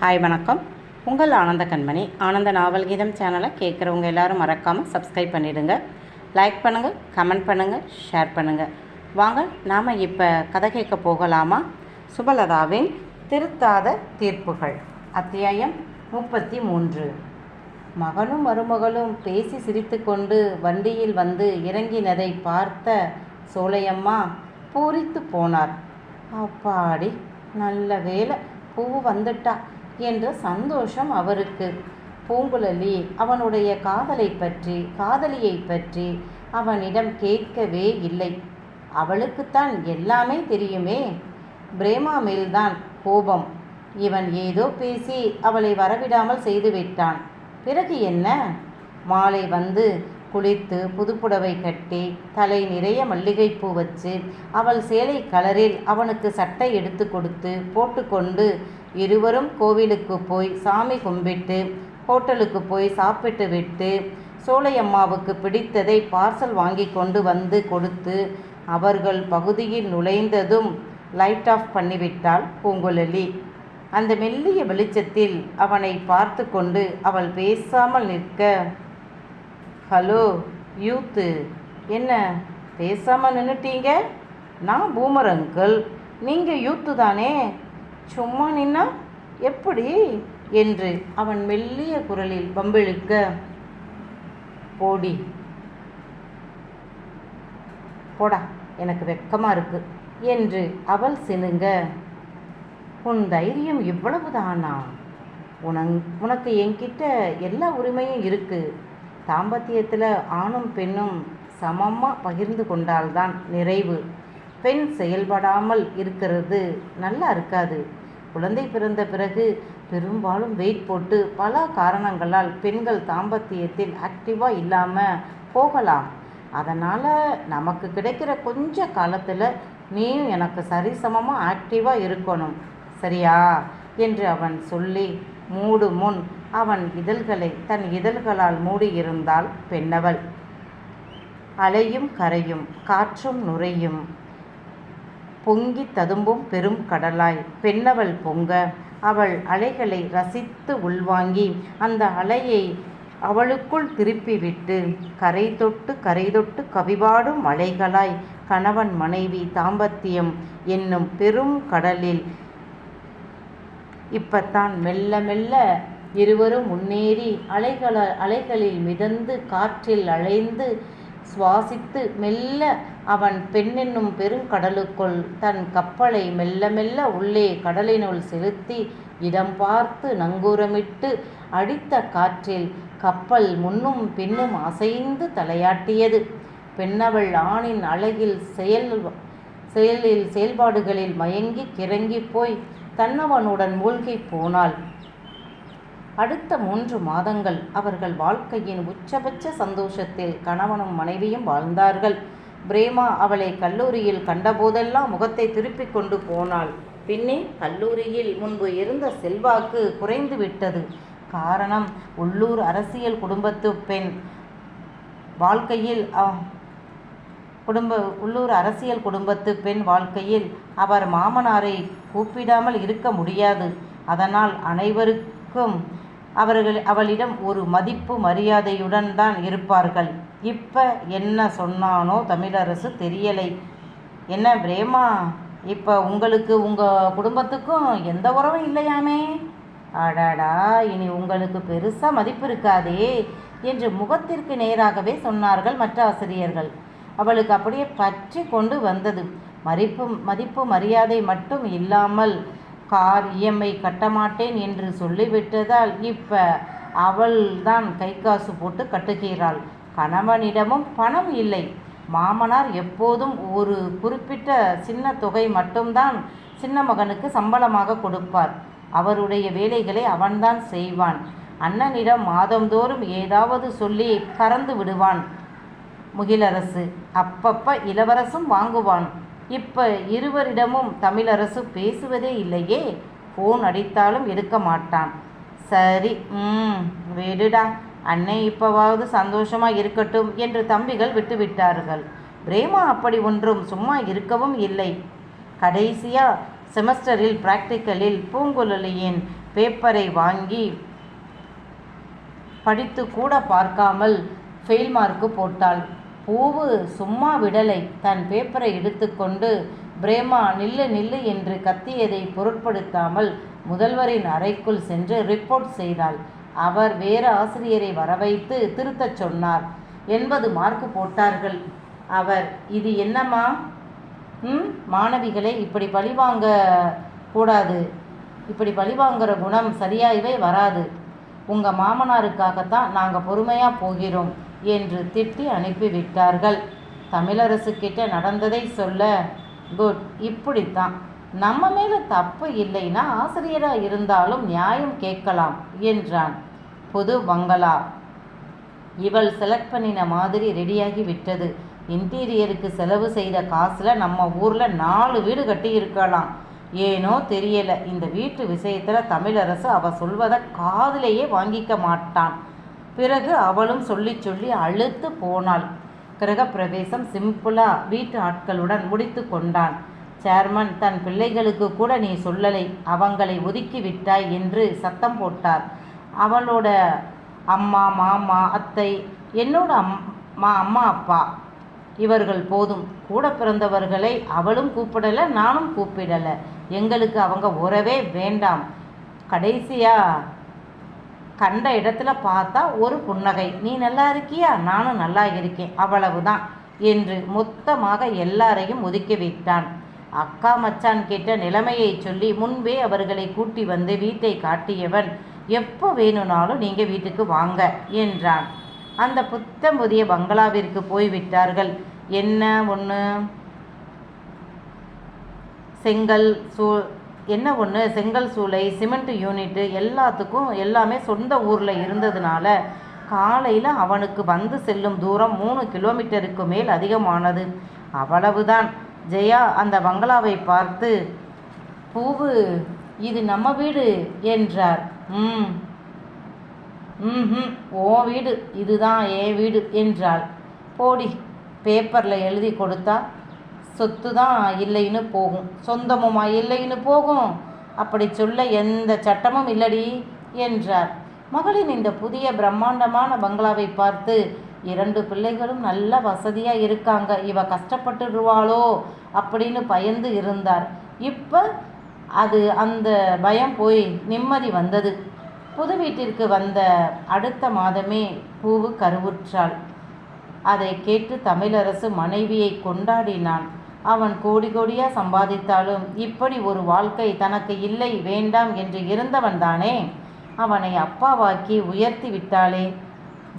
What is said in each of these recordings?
Hi வணக்கம். உங்கள் ஆனந்த கண்மணி. ஆனந்த நாவல் கீதம் சேனலை கேட்குறவங்க எல்லாரும் மறக்காமல் சப்ஸ்கிரைப் பண்ணிவிடுங்க லைக் பண்ணுங்கள் கமெண்ட் பண்ணுங்கள் ஷேர் பண்ணுங்கள் வாங்க நாம் இப்போ கதை கேட்க போகலாமா? சுபலதாவின் திருத்தாத தீர்ப்புகள் அத்தியாயம் முப்பத்தி மூன்று மகனும் மருமகளும் பேசி சிரித்துக்கொண்டு வண்டியில் வந்து இறங்கினதை பார்த்த சோலையம்மா பூரித்து போனார். அப்பாடி நல்ல வேலை பூ வந்துட்டா. என்ற சந்தோஷம் அவருக்கு. பூங்குழலி அவனுடைய காதலை பற்றி காதலியை பற்றி அவனிடம் கேட்கவே இல்லை. அவளுக்குத்தான் எல்லாமே தெரியுமே. பிரேமா மேல்தான் கோபம். இவன் ஏதோ பேசி அவளை வரவிடாமல் செய்துவிட்டான். பிறகு என்ன? மாலை வந்து குளித்து புதுப்புடவை கட்டி தலை நிறைய மல்லிகைப்பூ வச்சு அவள் சேலை கலரில் அவனுக்கு சட்டை எடுத்து கொடுத்து போட்டுக்கொண்டு இருவரும் கோவிலுக்கு போய் சாமி கும்பிட்டு ஹோட்டலுக்கு போய் சாப்பிட்டு விட்டு சோலையம்மாவுக்கு பிடித்ததை பார்சல் வாங்கி கொண்டு வந்து கொடுத்து அவர்கள் பகுதியில் நுழைந்ததும் லைட் ஆஃப் பண்ணிவிட்டாள் பூங்குழலி. அந்த மெல்லிய வெளிச்சத்தில் அவனை பார்த்து கொண்டு அவள் பேசாமல் நிற்க ஹலோ யூத்து என்ன பேசாமல் நின்றுட்டீங்க நான் பூமர் அங்கிள் நீங்கள் யூத்து தானே சும்மா நின்னா எப்படி? என்று அவன் மெல்லிய குரலில் பம்பிழுக்க போடி. போடா எனக்கு வெக்கமாக இருக்கு. என்று அவள் சினுங்க உன் தைரியம் இவ்வளவுதானா? உனங் உனக்கு என்கிட்ட எல்லா உரிமையும் இருக்குது தாம்பத்தியத்தில் ஆணும் பெண்ணும் சமமாக பகிர்ந்து கொண்டால்தான் நிறைவு. பெண் செயல்படாமல் இருக்கிறது. நல்லா இருக்காது. குழந்தை பிறந்த பிறகு பெரும்பாலும் வெயிட் போட்டு பல காரணங்களால் பெண்கள் தாம்பத்தியத்தில் ஆக்டிவாக இல்லாமல் போகலாம். அதனால் நமக்கு கிடைக்கிற கொஞ்ச காலத்தில் நீயும் எனக்கு சரிசமமாக ஆக்டிவாக இருக்கணும். சரியா? என்று அவன் சொல்லி மூடு முன் அவன் இதழ்களை தன் இதழ்களால் மூடியிருந்தாள் பெண்ணவள். அலையும் கரையும் காற்றும் நுரையும் பொங்கி ததும்பும் பெரும் கடலாய். பெண்ணவள் பொங்க அவள் அலைகளை ரசித்து உள்வாங்கி அந்த அலையை அவளுக்குள் திருப்பிவிட்டு கரை தொட்டு கரை தொட்டு கவிபாடும் அலைகளாய் கணவன் மனைவி தாம்பத்தியம் என்னும் பெரும் கடலில். இப்பத்தான் மெல்ல மெல்ல இருவரும் முன்னேறி அலைகள அலைகளில் மிதந்து காற்றில் அலைந்து சுவாசித்து மெல்ல அவன் பெண்ணென்னும் பெருங்கடலுக்குள் தன் கப்பலை மெல்ல மெல்ல உள்ளே கடலினுள் செலுத்தி இடம் பார்த்து நங்கூரமிட்டு அடித்த காற்றில் கப்பல் முன்னும் பின்னும் அசைந்து தலையாட்டியது. பெண்ணவள் ஆணின் அழகில் செயல் செயலில் செயல்பாடுகளில் மயங்கி கிறங்கி போய் தன்னவனுடன் மூழ்கி போனாள். அடுத்த மூன்று மாதங்கள் அவர்கள் வாழ்க்கையின் உச்சபட்ச சந்தோஷத்தில் கணவனும் மனைவியும் வாழ்ந்தார்கள். பிரேமா அவளை கல்லூரியில் கண்டபோதெல்லாம் முகத்தை திருப்பிக் கொண்டு போனாள். பின்னே கல்லூரியில் முன்பு இருந்த செல்வாக்கு குறைந்து விட்டது. காரணம் உள்ளூர் அரசியல் குடும்பத்து பெண். வாழ்க்கையில் குடும்ப உள்ளூர் அரசியல் குடும்பத்து பெண் வாழ்க்கையில் அவர் மாமனாரை கூப்பிடாமல் இருக்க முடியாது. அதனால் அனைவருக்கும் அவர்கள் அவளிடம் ஒரு மதிப்பு மரியாதையுடன் தான் இருப்பார்கள். இப்போ என்ன சொன்னானோ தமிழரசு தெரியலை. என்ன பிரேமா இப்போ உங்களுக்கு உங்கள் குடும்பத்துக்கும் எந்த உறவும் இல்லையாமே? அடாடா இனி உங்களுக்கு பெருசாக மதிப்பு இருக்காதே என்று முகத்திற்கு நேராகவே சொன்னார்கள் மற்ற ஆசிரியர்கள். அவளுக்கு அப்படியே பற்றி கொண்டு வந்தது. மதிப்பு மதிப்பு மரியாதை மட்டும் இல்லாமல் கார் இஎம்ஐ கட்ட மாட்டேன் என்று சொல்லிவிட்டதால் இப்போ அவள் தான் கை காசு போட்டு கட்டுகிறாள். கணவனிடமும் பணம் இல்லை. மாமனார் எப்போதும் ஒரு குறிப்பிட்ட சின்ன தொகை மட்டும்தான் சின்ன மகனுக்கு சம்பளமாக கொடுப்பார். அவருடைய வேலைகளை அவன்தான் செய்வான். அண்ணனிடம் மாதந்தோறும் ஏதாவது சொல்லி கறந்து விடுவான் முகிலரசு. அப்பப்ப இளவரசும் வாங்குவான். இப்போ இருவரிடமும் தமிழரசு பேசுவதே இல்லையே. ஃபோன் அடித்தாலும் எடுக்க மாட்டான். சரி ம் விடுடா. அன்னை இப்போவாவது சந்தோஷமாக இருக்கட்டும் என்று தம்பிகள் விட்டுவிட்டார்கள். பிரேமா அப்படி ஒன்றும் சும்மா இருக்கவும் இல்லை. கடைசியாக செமஸ்டரில் பிராக்டிக்கலில் பூங்குழலியின் பேப்பரை வாங்கி படித்து கூட பார்க்காமல் ஃபெயில் மார்க்கு போட்டாள். பூவு சும்மா விடலை. தன் பேப்பரை எடுத்துக்கொண்டு பிரேமா நில்லு நில்லு என்று கத்தியதை பொருட்படுத்தாமல் முதல்வரின் அறைக்குள் சென்று ரிப்போர்ட் செய்தாள். அவர் வேறு ஆசிரியரை வரவைத்து திருத்தச் சொன்னார். எண்பது மார்க் போட்டார்கள். அவர் இது என்னம்மா? ம் மாணவிகளை இப்படி பழிவாங்க கூடாது. இப்படி பழிவாங்குற குணம் சரியாகவே வராது. உங்கள் மாமனாருக்காகத்தான் நாங்கள் பொறுமையாக போகிறோம். என்று திட்டி அனுப்பிவிட்டார்கள். தமிழரசு கிட்ட நடந்ததை சொல்ல குட் இப்படித்தான். நம்ம மேலே தப்பு இல்லைன்னா ஆசிரியராக இருந்தாலும் நியாயம் கேட்கலாம் என்றான் புது பங்களா இவள் செலக்ட் பண்ணின மாதிரி ரெடியாகி விட்டது. இன்டீரியருக்கு செலவு செய்த காசில் நம்ம ஊரில் நாலு வீடு கட்டி இருக்கலாம். ஏனோ தெரியல இந்த வீட்டு விஷயத்தில் தமிழரசு அவ சொல்வதை காதிலேயே வாங்கிக்க மாட்டான். பிறகு அவளும் சொல்லி சொல்லி அழுத்து போனாள். கிரகப்பிரவேசம் சிம்பிளாக வீட்டு ஆட்களுடன் முடித்து கொண்டான். சேர்மன் தன் பிள்ளைகளுக்கு கூட நீ சொல்லலை. அவங்களை ஒதுக்கி விட்டாய் என்று சத்தம் போட்டார். அவளோட அம்மா மாமா அத்தை என்னோட அம்மா அம்மா அப்பா இவர்கள் போதும். கூட பிறந்தவர்களை அவளும் கூப்பிடலை நானும் கூப்பிடலை. எங்களுக்கு அவங்க உறவே வேண்டாம். கடைசியாக கண்ட இடத்துல பார்த்தா ஒரு புன்னகை. நீ நல்லா இருக்கியா? நானும் நல்லா இருக்கேன். அவ்வளவுதான் என்று மொத்தமாக எல்லாரையும் ஒதுக்கி விட்டான் அக்கா மச்சான் கேட்ட நிலைமையை சொல்லி முன்பே அவர்களை கூட்டி வந்து வீட்டை காட்டியவன். எப்போ வேணும்னாலும் நீங்கள் வீட்டுக்கு வாங்க என்றான். அந்த புத்தம் புதிய பங்களாவிற்கு போய்விட்டார்கள் என்ன? ஒன்று செங்கல் சூ என்ன ஒன்று செங்கல் சூளை சிமெண்ட் யூனிட்டு எல்லாத்துக்கும் எல்லாமே சொந்த ஊரில் இருந்ததுனால காலையில் அவனுக்கு வந்து செல்லும் தூரம் மூணு கிலோமீட்டருக்கு மேல் அதிகமானது. அவ்வளவுதான். ஜெயா அந்த பங்களாவை பார்த்து பூவு இது நம்ம வீடு என்றார். ம் ம் ஓ வீடு இதுதான் ஏ வீடு என்றாள். போடி பேப்பரில் எழுதி கொடுத்தா சொத்து தான் இல்லைன்னு போகும். சொந்தமுமா இல்லைன்னு போகும். அப்படி சொல்ல எந்த சட்டமும் இல்லடி என்றார். மகளின் இந்த புதிய பிரம்மாண்டமான பங்களாவை பார்த்து இரண்டு பிள்ளைகளும் நல்ல வசதியாக இருக்காங்க இவ கஷ்டப்பட்டுடுவாளோ அப்படின்னு பயந்து இருந்தார். இப்போ அது அந்த பயம் போய் நிம்மதி வந்தது. புது வீட்டிற்கு வந்த அடுத்த மாதமே பூவு கருவுற்றாள். அதை கேட்டு தமிழரசு மனைவியை கொண்டாடினான். அவன் கோடி கோடியாக சம்பாதித்தாலும் இப்படி ஒரு வாழ்க்கை தனக்கு இல்லை வேண்டாம் என்று இருந்தவன் தானே அவனை அப்பாவாக்கி உயர்த்தி விட்டாளே.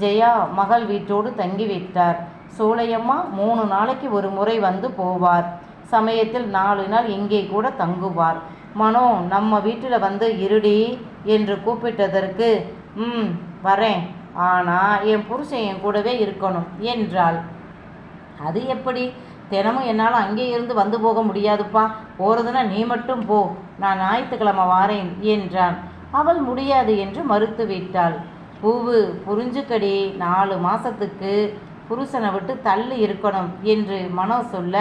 ஜெயா மகள் வீட்டோடு தங்கிவிட்டார் சோலையம்மா மூணு நாளைக்கு ஒரு முறை வந்து போவார். சமயத்தில் நாலு நாள் இங்கே கூட தங்குவார். மனோ நம்ம வீட்டில் வந்து இருடி என்று கூப்பிட்டதற்கு ம் வரேன். ஆனால் என் புருஷன் என் கூடவே இருக்கணும் என்றாள். அது எப்படி? தினமும் என்னால் அங்கே இருந்து வந்து போக முடியாதுப்பா. போகிறதுனா நீ மட்டும் போ. நான் ஞாயிற்றுக்கிழமை வாரேன் என்றான். அவள் முடியாது என்று மறுத்து விட்டாள் பூவு புரிஞ்சுக்கடி நாலு மாதத்துக்கு புருஷனை விட்டு தள்ளி இருக்கணும் என்று மனோ சொல்ல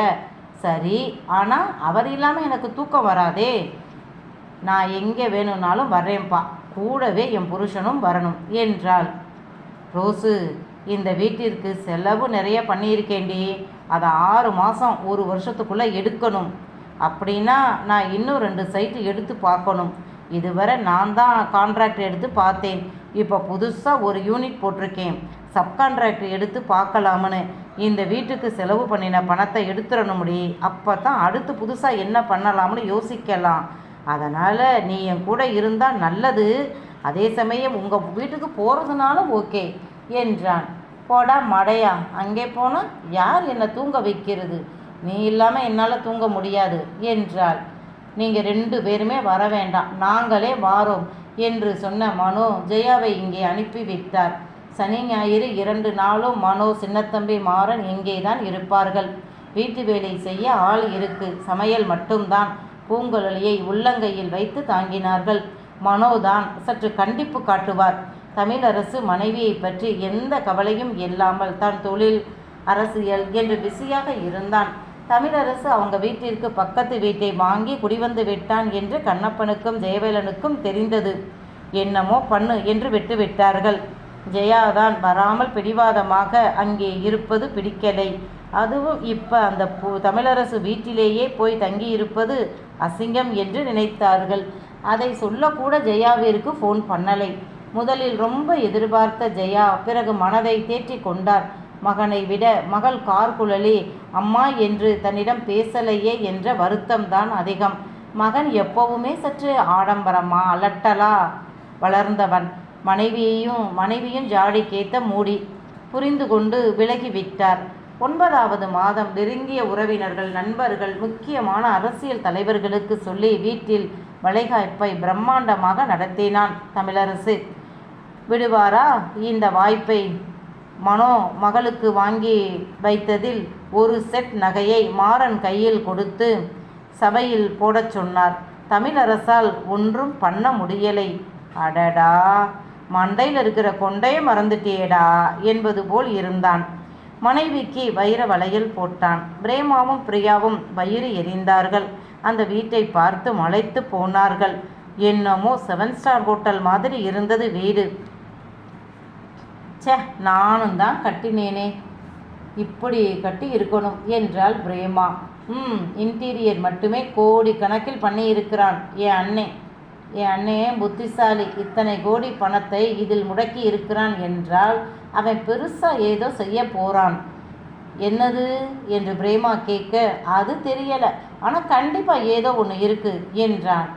சரி ஆனால் அவர் இல்லாமல் எனக்கு தூக்கம் வராதே. நான் எங்கே வேணும்னாலும் வர்றேன்ப்பா. கூடவே என் புருஷனும் வரணும் என்றாள். ரோஸு இந்த வீட்டிற்கு செலவு நிறைய பண்ணியிருக்கேன்டி. அதை ஆறு மாதம் ஒரு வருஷத்துக்குள்ளே எடுக்கணும். அப்படின்னா நான் இன்னும் ரெண்டு சைட்டு எடுத்து பார்க்கணும். இதுவரை நான் தான் கான்ட்ராக்ட் எடுத்து பார்த்தேன். இப்போ புதுசாக ஒரு யூனிட் போட்டிருக்கேன். சப்கான்ட்ராக்ட் எடுத்து பார்க்கலாம்னு. இந்த வீட்டுக்கு செலவு பண்ணின பணத்தை எடுத்துடணும் முடி அப்போ தான் அடுத்து புதுசாக என்ன பண்ணலாம்னு யோசிக்கலாம். அதனால் நீ என் கூட இருந்தால் நல்லது. அதே சமயம் உங்கள் வீட்டுக்கு போகிறதுனாலும் ஓகே. என்றான். போடா மடையா அங்கே போனால் யார் என்னை தூங்க வைக்கிறது? நீ இல்லாமல் என்னால் தூங்க முடியாது என்றாள். நீங்கள் ரெண்டு பேருமே வர வேண்டாம் நாங்களே வாரோம் என்று சொன்ன மனோ ஜெயாவை இங்கே அனுப்பி வைத்தார். சனி ஞாயிறு இரண்டு நாளும் மனோ சின்னத்தம்பி மாறன் இங்கே தான் இருப்பார்கள். வீட்டு வேலை செய்ய ஆள் இருக்கு சமையல் மட்டும்தான். பூங்குழலியை உள்ளங்கையில் வைத்து தாங்கினார்கள். மனோதான் சற்று கண்டிப்பு காட்டுவார். தமிழரசு மனைவியை பற்றி எந்த கவலையும் இல்லாமல் தான் தொழில் அரசியல் என்று பிஸியாக இருந்தான். தமிழரசு அவங்க வீட்டிற்கு பக்கத்து வீட்டை வாங்கி குடிவந்து விட்டான் என்று கண்ணப்பனுக்கும் ஜெயவேலனுக்கும் தெரிந்தது. என்னமோ பண்ணு என்று விட்டுவிட்டார்கள் ஜெயாதான் வராமல் பிடிவாதமாக அங்கே இருப்பது பிடிக்கலை. அதுவும் இப்போ அந்த பு தமிழரசு வீட்டிலேயே போய் தங்கியிருப்பது அசிங்கம் என்று நினைத்தார்கள். அதை சொல்லக்கூட ஜெயாவிற்கு ஃபோன் பண்ணலை. முதலில் ரொம்ப எதிர்பார்த்த ஜெயா பிறகு மனதை தேற்றிக் கொண்டார். மகனை விட மகள் கார்குழலி அம்மா என்று தன்னிடம் பேசலையே என்ற வருத்தம்தான் அதிகம். மகன் எப்பவுமே சற்று ஆடம்பரமா அலட்டலா வளர்ந்தவன். மனைவியையும் மனைவியும் ஜாடிக்கேத்த மூடி புரிந்து கொண்டு விலகி விட்டார். ஒன்பதாவது மாதம் நெருங்கிய உறவினர்கள் நண்பர்கள் முக்கியமான அரசியல் தலைவர்களுக்கு சொல்லி வீட்டில் வளைகாய்ப்பை பிரம்மாண்டமாக நடத்தினான் தமிழரசு. விடுவாரா? இந்த வாய்ப்பை மனோ மகளுக்கு வாங்கி வைத்ததில் ஒரு செட் நகையை மாறன் கையில் கொடுத்து சபையில் போடச் சொன்னார். தமிழரசால் ஒன்றும் பண்ண முடியலை. அடடா! மண்டையில் இருக்கிற கொண்டைய மறந்துட்டேடா என்பது போல் இருந்தான். மனைவிக்கு வைர வளையல் போட்டான். பிரேமாவும் பிரியாவும் வயிறு எரிந்தார்கள். அந்த வீட்டை பார்த்து மலைத்து போனார்கள். என்னமோ செவன் ஸ்டார் ஹோட்டல் மாதிரி இருந்தது வீடு. ச்சே நானும் தான் கட்டினேனே. இப்படி கட்டி இருக்கணும் என்றாள் பிரேமா. ம் இன்டீரியர் மட்டுமே கோடி கணக்கில் பண்ணியிருக்கிறான் என் அண்ணே. என் அண்ணே புத்திசாலி இத்தனை கோடி பணத்தை இதில் முடக்கி இருக்கிறான் என்றால் அவன் பெருசாக ஏதோ செய்ய போறான். என்னது? என்று பிரேமா கேட்க அது தெரியல. ஆனால் கண்டிப்பாக ஏதோ ஒன்று இருக்குது என்றான்.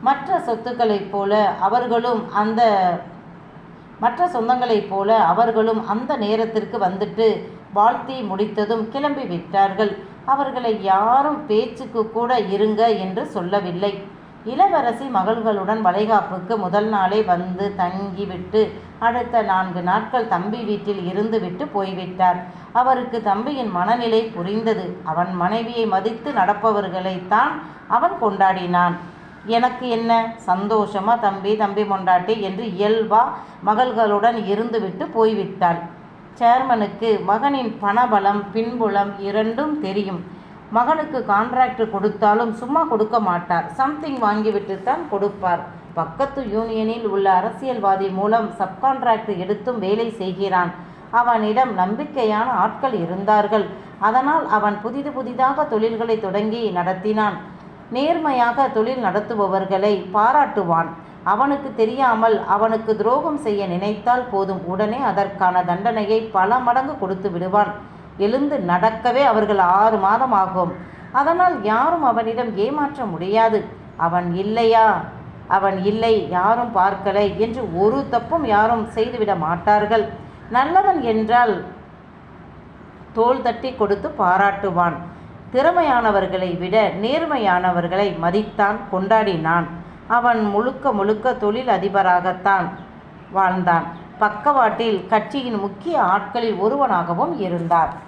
மற்ற சொத்துக்களைப் போல அவர்களும் அந்த மற்ற சொந்தங்களைப் போல அவர்களும் அந்த நேரத்திற்கு வந்துட்டு வாழ்த்தி முடித்ததும் கிளம்பி விட்டார்கள். அவர்களை யாரும் பேச்சுக்கு கூட இருங்க என்று சொல்லவில்லை. இளவரசி மகள்களுடன் வளைகாப்புக்கு முதல் நாளே வந்து தங்கிவிட்டு அடுத்த நான்கு நாட்கள் தம்பி வீட்டில் இருந்துவிட்டு போய்விட்டார். அவருக்கு தம்பியின் மனநிலை புரிந்தது. அவன் மனைவியை மதித்து நடப்பவர்களைத்தான் அவன் கொண்டாடினான். எனக்கு என்ன? சந்தோஷமா? தம்பி தம்பி மொண்டாட்டி என்று இயல்பா மகள்களுடன் இருந்துவிட்டு போய்விட்டாள். சேர்மனுக்கு மகனின் பணபலம் பின்புலம் இரண்டும் தெரியும். மகனுக்கு கான்ட்ராக்ட் கொடுத்தாலும் சும்மா கொடுக்க மாட்டார். சம்திங் வாங்கிவிட்டு தான் கொடுப்பார். பக்கத்து யூனியனில் உள்ள அரசியல்வாதி மூலம் சப்கான்ட்ராக்ட் எடுத்தும் வேலை செய்கிறான். அவனிடம் நம்பிக்கையான ஆட்கள் இருந்தார்கள். அதனால் அவன் புதிது புதிதாக தொழில்களை தொடங்கி நடத்தினான். நேர்மையாக தொழில் நடத்துபவர்களை பாராட்டுவான். அவனுக்கு தெரியாமல் அவனுக்கு துரோகம் செய்ய நினைத்தால் போதும். உடனே அதற்கான தண்டனையை பல மடங்கு கொடுத்து விடுவான். எழுந்து நடக்கவே அவர்கள் ஆறு மாதம் ஆகும். அதனால் யாரும் அவனிடம் ஏமாற்ற முடியாது. அவன் இல்லையா? அவன் இல்லை யாரும் பார்க்கலை என்று ஒரு தப்பும் யாரும் செய்துவிட மாட்டார்கள். நல்லவன் என்றால் தோள் தட்டி கொடுத்து பாராட்டுவான். திறமையானவர்களை விட நேர்மையானவர்களை மதித்தான் கொண்டாடினான். அவன் முழுக்க முழுக்க தொழில் அதிபராகத்தான் வாழ்ந்தான். பக்கவாட்டில் கட்சியின் முக்கிய ஆட்களில் ஒருவனாகவும் இருந்தார்.